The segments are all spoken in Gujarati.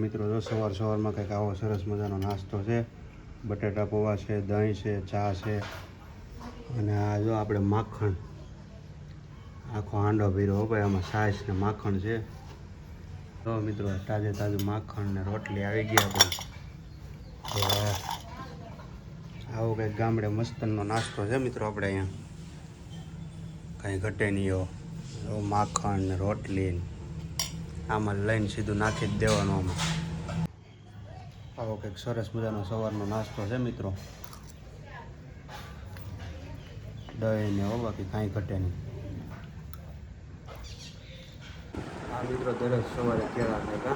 મિત્રો, જો સવાર સવારમાં કંઈક આવો સરસ મજાનો નાસ્તો છે, બટેટા પૌવા છે, દહીં છે, ચા છે, અને આ જો આપણે માખણ, આખો હાંડો ભીરો ભાઈ, આમાં છાશ ને માખણ છે. તો મિત્રો તાજે તાજું માખણ ને રોટલી આવી ગયા આપણે આવો કંઈક ગામડે મસ્તનનો નાસ્તો છે મિત્રો આપણે અહીંયા. કાંઈ ઘટે નહીં એવો માખણ ને રોટલી આમાં લઈને સીધું નાખી જ દેવાનું આમાં. આવો કંઈક સરસ મજાનો સવારનો નાસ્તો છે મિત્રો. દહીં ને હો બાકી કાંઈ ઘટે નહીં. આ મિત્રો દરરોજ સવારે કેળા ખાય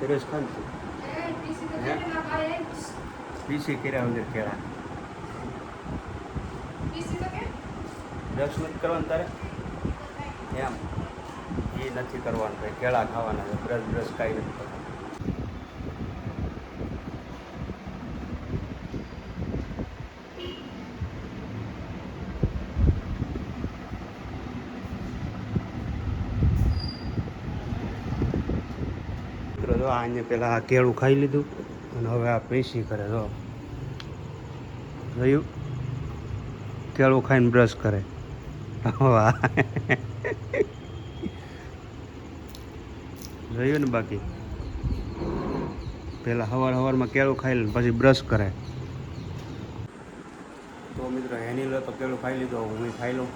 દરરોજ ખાય પીસી કર્યા વગર કેળા. દસ મિનિટ કરવાનું તારે? એમ. એ નથી કરવાનું, કંઈ કેળા ખાવાના છે, બ્રશ બ્રશ કાંઈ નથી કરવાનું. મિત્રો, જો આને પેલા આ કેળું ખાઈ લીધું અને હવે આ પેશી કરે, જો. જોયું? કેળું ખાઈને બ્રશ કરે. વાહ. જોયું ને બાકી? પેલા સવાર સવારમાં કેળું ખાઈ લે પછી બ્રશ કરે. તો મિત્રો એની લો તો કેળું ખાઈ લીધું હું ખાઈ લઉં.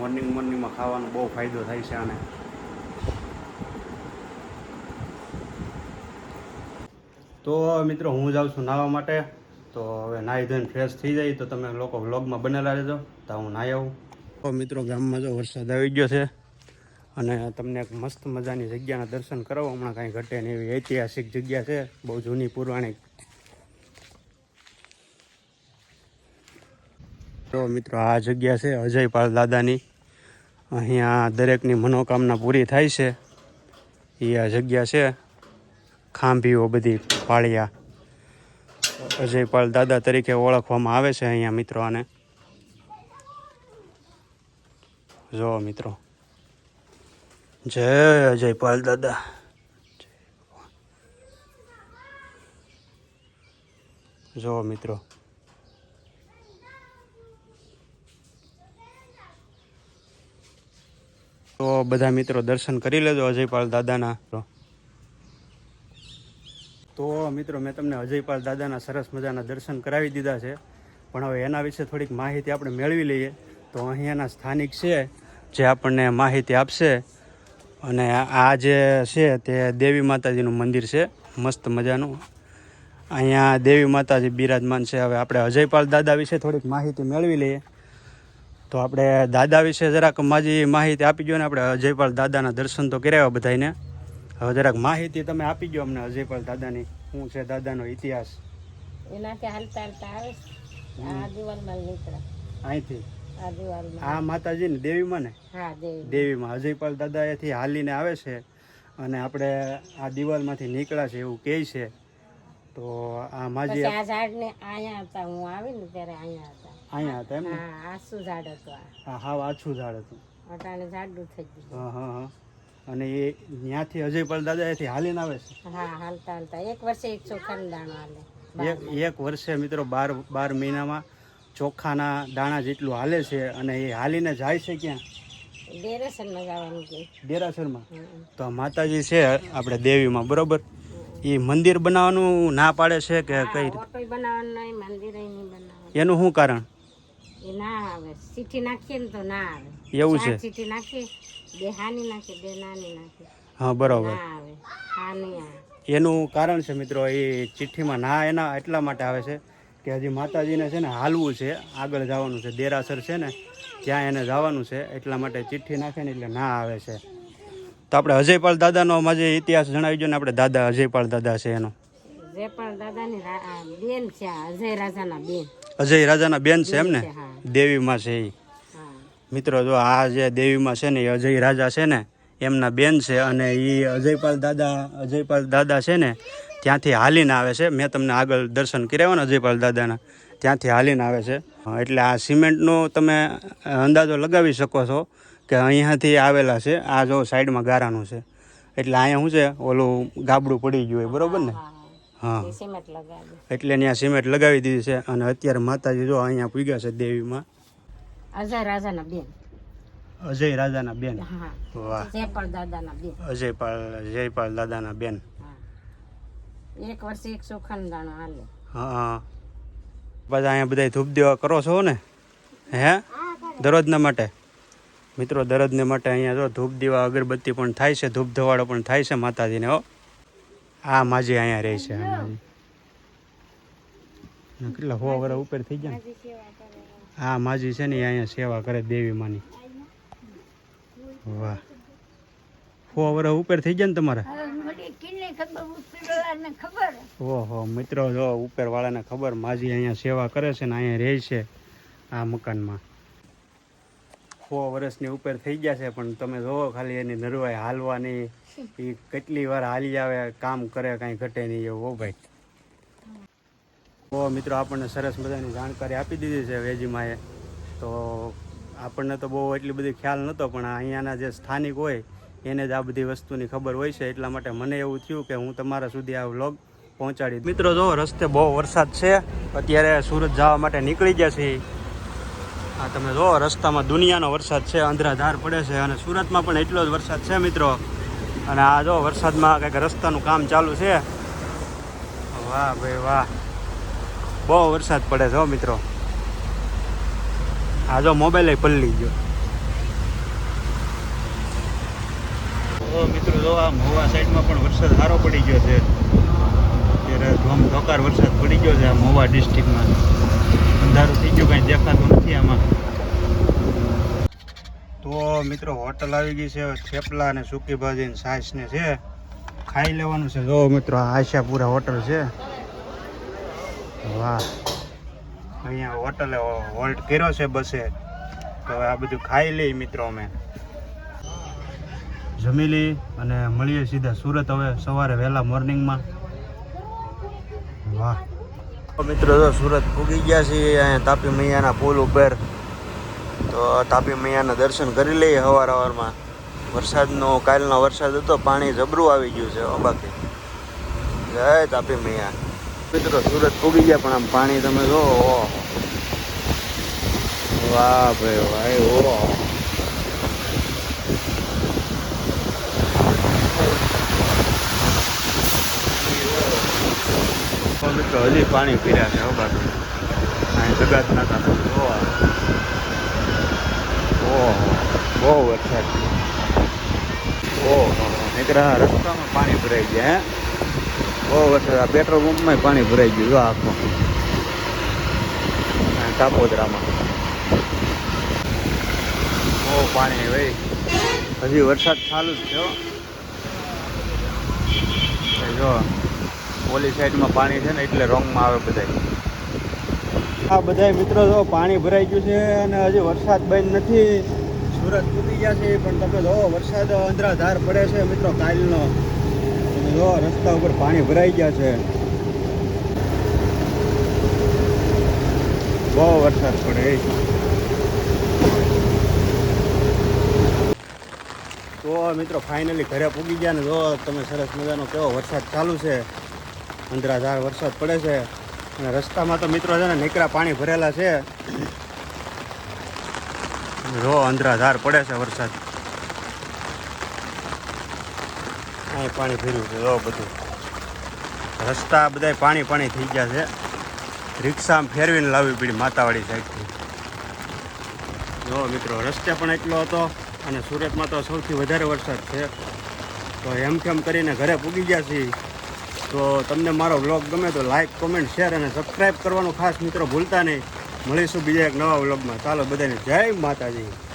મોર્નિંગ મોર્નિંગમાં ખાવાનો બહુ ફાયદો થાય છે આને. તો મિત્રો હું જાઉં છું નાહવા માટે. તો હવે નાહી ધોઈને ફ્રેશ થઈ જાય તો તમે લોકો વ્લોગમાં બનેલા રહેજો. તો હું આવું. તો મિત્રો, ગામમાં જો વરસાદ આવી ગયો છે અને તમને એક મસ્ત મજાની જગ્યાના દર્શન કરાવો. હમણાં કાંઈ ઘટે નહીં એવી ઐતિહાસિક જગ્યા છે, બહુ જૂની પુરાણી. તો મિત્રો, આ જગ્યા છે અજયપાલ દાદાની. અહીંયા દરેકની મનોકામના પૂરી થાય છે. એ આ જગ્યા છે ખાંભીઓ બધી પાળિયા. અજયપાલ દાદા તરીકે ઓળખવામાં આવે છે અહીંયા મિત્રો આને. જો મિત્રો. જય અજયપાલ દાદા. જો મિત્રો. તો બધા મિત્રો દર્શન કરી લેજો અજયપાલ દાદાના. તો મિત્રો મેં તમને અજયપાલ દાદાના સરસ મજાના દર્શન કરાવી દીધા છે. પણ હવે એના વિશે થોડીક માહિતી આપણે મેળવી લઈએ. તો અહીંયાના સ્થાનિક છે જે આપણને માહિતી આપશે. અને આ જે છે તે દેવી માતાજીનું મંદિર છે મસ્ત મજાનું. અહીંયા દેવી માતાજી બિરાજમાન છે. હવે આપણે અજયપાલ દાદા વિશે થોડીક માહિતી મેળવી લઈએ. તો આપણે દાદા વિશે જરાક માજી માહિતી આપી દો ને આપણે અજયપાલ દાદાના દર્શન તો કરાવ્યા બધાને હવે જરાક માહિતી તમે આપી ગયો અમને અજયપાલ દાદાની શું છે દાદાનો ઇતિહાસ? એનાથી હાલતા હાલતા આવે આ દિવાલમાં નીકળે. અહીંથી? આ માતાજી ને દેવીમાં ને? દેવી દેવીમાં. અજયપાલ દાદા એથી હાલીને આવે છે અને આપણે આ દિવાલમાંથી નીકળ્યા છે એવું કહે છે. તો આ માજી આ ઝાડ ને અહીંયા હતા. હું આવી ને ત્યારે અહીંયા હતા. અહીંયા હતા એમ ને? હા ઝાડ હતું આ. હા આછું ઝાડ હતું. અટાણે ઝાડું થઈ ગયું. હા હા હા. અને એ ત્યાંથી અજયપાલ દાદા એથી હાલીને આવે છે? હા હાલતા હાલતા. એક વર્ષે એક ચોખાનું દાણો હાલે. એક વર્ષે મિત્રો બાર બાર મહિનામાં ચોખાના દાણા જેટલું હાલે છે અને એ હાલીને જાય છે ક્યાં? જવાનું દેરાસરમાં? તો માતાજી છે આપણે દેવીમાં બરોબર? એ મંદિર બનાવવાનું ના પાડે છે કે કઈ એનું શું કારણ? એવું છે? હા બરોબર. એનું કારણ છે મિત્રો એ ચિઠ્ઠીમાં ના એના એટલા માટે આવે છે કે હજી માતાજીને છે ને હાલવું છે આગળ જવાનું છે દેરાસર છે ને ત્યાં એને જવાનું છે એટલા માટે ચિઠ્ઠી નાખે ને એટલે ના આવે છે. તો આપણે અજયપાલ દાદાનો માજે ઇતિહાસ જણાવી ને આપણે દાદા અજયપાલ દાદા છે એનો. અજય રાજાના બેન. અજય રાજાના બેન છે એમ ને? દેવીમાં છે એ. મિત્રો જો આ જે દેવીમાં છે ને એ અજય રાજા છે ને એમના બેન છે અને એ અજયપાલ દાદા અજયપાલ દાદા છે ને ત્યાંથી હાલીને આવે છે. મેં તમને આગળ દર્શન કર્યા ને અજયપાલ દાદાના ત્યાંથી હાલીને આવે છે. એટલે આ સિમેન્ટનો તમે અંદાજો લગાવી શકો છો કે અહીંયાથી આવેલા છે. આ જો સાઈડમાં ગારાનું છે. એટલે અહીંયા શું છે? ઓલું ગાબડું પડી ગયું હોય બરોબર ને? હા એટલે ત્યાં સિમેન્ટ લગાવી દીધી છે. અને અત્યારે માતાજી જો અહીંયા પૂગ્યા છે દેવીમાં. અજય રાજાના બેન. અજય રાજાના બેન? વાહ. જયપાલ દાદાના બેન. અજયપાલ જયપાલ દાદાના બેન. એક વર્ષે એક સુખનદાણો હાલે. હા. બધા અહીંયા બધા ધૂપ દેવા કરો છો ને? હે? દરરોજના માટે. મિત્રો દરરોજને માટે અહીંયા જો ધૂપ દીવા અગરબત્તી પણ થાય છે ધૂપ ધવાડો પણ થાય છે માતાજીને હો. આ માજી અહીંયા રહે છે કેટલા હો વર ઉપર થઈ ગયા હા માજી છે. ને અહીંયા સેવા કરે દેવી માની. વાહ. હો વર ઉપર થઈ ગયા ને તમારે? ઓહો મિત્રો જો ઉપરવાળાને ખબર માજી અહીંયા સેવા કરે છે ને અહીંયા રહે છે આ મકાનમાં. સો વર્ષની ઉપર થઈ ગયા છે પણ તમે જોવો ખાલી એની નરવાઈ હાલવાની. એ કેટલી વાર હાલી આવે કામ કરે કાંઈ ઘટે નહીં એવું ભાઈ. ઓ મિત્રો આપણને સરસ મજાની જાણકારી આપી દીધી છે વેજીમાએ. તો આપણને તો બહુ એટલી બધી ખ્યાલ નહોતો પણ અહીંયાના જે સ્થાનિક હોય એને જ આ બધી વસ્તુની ખબર હોય છે, એટલા માટે મને એવું થયું કે હું તમારા સુધી આ વ્લોગ પહોંચાડી મિત્રો, જો રસ્તે બહુ વરસાદ છે, અત્યારે સુરત જવા માટે નીકળી ગયા છે હા તમે જો, રસ્તામાં દુનિયાનો વરસાદ છે, અંધરાધાર પડે છે અને સુરતમાં પણ એટલો જ વરસાદ છે મિત્રો. અને આ જો વરસાદમાં કંઈક રસ્તાનું કામ ચાલુ છે. વાહ ભાઈ વાહ. બહુ વરસાદ પડે છે મિત્રો. આ જો મોબાઈલ પલળી ગયો. મિત્રો, જો આ મહુવા સાઈડમાં પણ વરસાદ સારો પડી ગયો છે. અત્યારે ધોમ ધોકાર વરસાદ પડી ગયો છે આ મહુવા ડિસ્ટ્રિક્ટમાં અંધારું થઈ ગયું, કાંઈ દેખાતું નથી આમાં. તો મિત્રો, હોટલ આવી ગઈ છે, થેપલા અને સૂકી ભાજી ને ને છે. ખાઈ લેવાનું છે. જો મિત્રો આશાપુરા હોટલ છે. વાહ. અહીંયા હોટલે હોલ્ટ કર્યો છે બસે. તો હવે આ બધું ખાઈ લઈ મિત્રો અમે. જમી લઈ અને મળીએ સીધા સુરત હવે સવારે વહેલા મોર્નિંગમાં. વાહ. તો મિત્રો જો સુરત પૂગી ગયા છીએ, અહીંયા તાપી મૈયાના પુલ ઉપર. તો તાપી મૈયાના દર્શન કરી લઈએ સવાર સવારમાં વરસાદનો, કાલનો વરસાદ હતો, પાણી જબરું આવી ગયું છે બાકી. જય તાપી મૈયા. મિત્રો સુરત પૂગી ગયા, પણ આમ પાણી તમે જો. વાહ ભાઈ ભાઈ ઓહો મિત્રો હજી પાણી પીર્યા છે બાકી અહીં જગાત ના થતા જોવા ઓહો, બહુ વરસાદ. નીકળ્યા રસ્તામાં પાણી ભરાઈ ગયા હે. બહુ વરસાદ, આ પેટ્રોલ પંપમાં પાણી ભરાઈ ગયું જો આખો. કાપોદરામાં બહુ પાણી ભાઈ. હજી વરસાદ ચાલુ જ છે જો. ઓલી સાઈડમાં પાણી છે ને, એટલે રોંગમાં આવે બધાય. આ બધાય મિત્રો જો પાણી ભરાઈ ગયું છે અને હજી વરસાદ બંધ નથી. સુરત તૂટી ગયા છે, પણ તમે જો વરસાદ અંધરાધાર પડે છે મિત્રો કાલનો. તમે જો રસ્તા ઉપર પાણી ભરાઈ ગયા છે. બહુ વરસાદ પડે તો મિત્રો ફાઇનલી ઘરે પૂગી ગયા ને જો તમે સરસ મજાનો કેવો વરસાદ ચાલુ છે. અંધરાધાર વરસાદ પડે છે. અને રસ્તામાં તો મિત્રો છે ને નીકળા પાણી ભરેલા છે. જો અંધરાધાર પડે છે વરસાદ. અહીં પાણી ભર્યું છે, જો બધું. રસ્તા બધા પાણી પાણી થઈ ગયા છે. રિક્ષા ફેરવીને લાવવી પડી માતાવાડી સાઈડથી. જો મિત્રો, રસ્તે પણ એટલો હતો અને સુરતમાં તો સૌથી વધારે વરસાદ છે. તો એમ કેમ કરીને ઘરે પૂગી ગયા છીએ. તો તમને મારો વ્લોગ ગમે તો લાઈક કોમેન્ટ શેર અને સબસ્ક્રાઈબ કરવાનું ખાસ મિત્રો ભૂલતા નહીં. મળીશું બીજા એક નવા વ્લોગમાં ચાલો બધાને જય માતાજી.